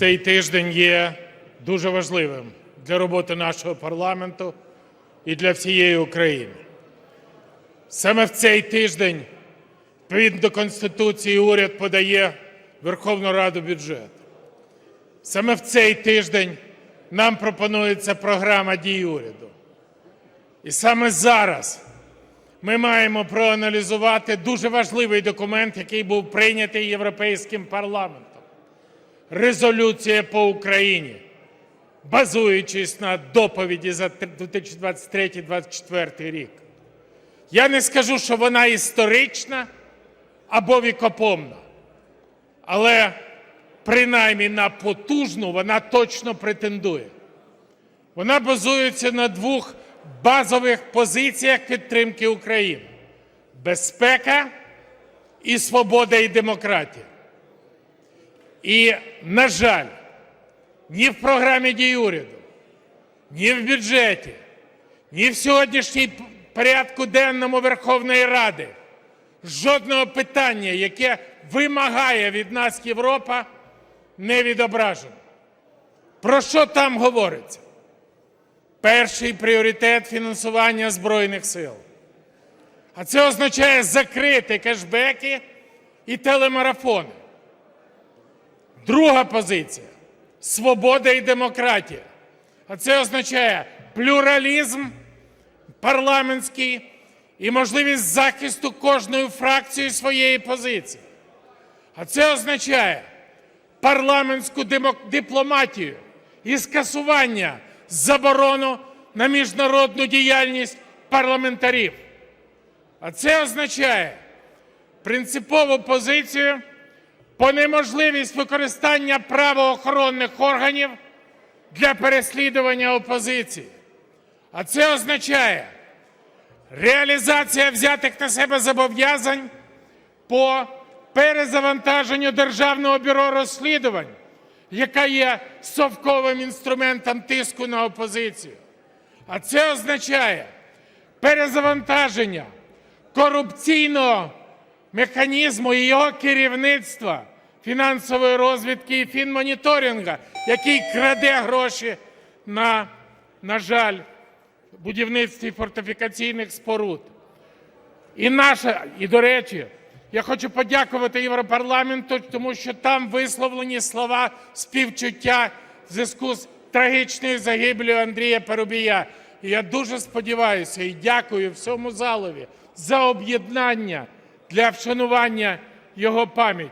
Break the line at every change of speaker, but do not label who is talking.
Цей тиждень є дуже важливим для роботи нашого парламенту і для всієї України. Саме в цей тиждень, відповідно до Конституції, уряд подає Верховну Раду бюджет. Саме в цей тиждень нам пропонується програма дій уряду. І саме зараз ми маємо проаналізувати дуже важливий документ, який був прийнятий Європейським парламентом резолюція по Україні, базуючись на доповіді за 2023-2024 рік. Я не скажу, що вона історична або вікопомна, але принаймні на потужну вона точно претендує. Вона базується на двох базових позиціях підтримки України: безпека і свобода і демократія. І, на жаль, ні в програмі дій уряду, ні в бюджеті, ні в сьогоднішній порядку денному Верховної Ради жодного питання, яке вимагає від нас Європа, не відображено. Про що там говориться? Перший пріоритет фінансування Збройних сил. А це означає закрити кешбеки і телемарафони. Друга позиція свобода і демократія. А це означає плюралізм парламентський і можливість захисту кожною фракцією своєї позиції. А це означає парламентську дипломатію і скасування заборону на міжнародну діяльність парламентарів. А це означає принципову позицію по неможливість використання правоохоронних органів для переслідування опозиції. А це означає реалізація взятих на себе зобов'язань по перезавантаженню Державного бюро розслідувань, яка є совковим інструментом тиску на опозицію. А це означає перезавантаження корупційного механізму і його керівництва фінансової розвідки і фінмоніторинга, який краде гроші на, на жаль, будівництві фортифікаційних споруд. І наша, і до речі, я хочу подякувати Європарламенту, тому що там висловлені слова співчуття в зв'язку з трагічною загиблю Андрія Парубія. І я дуже сподіваюся і дякую всьому залові за об'єднання для вшанування його пам'яті.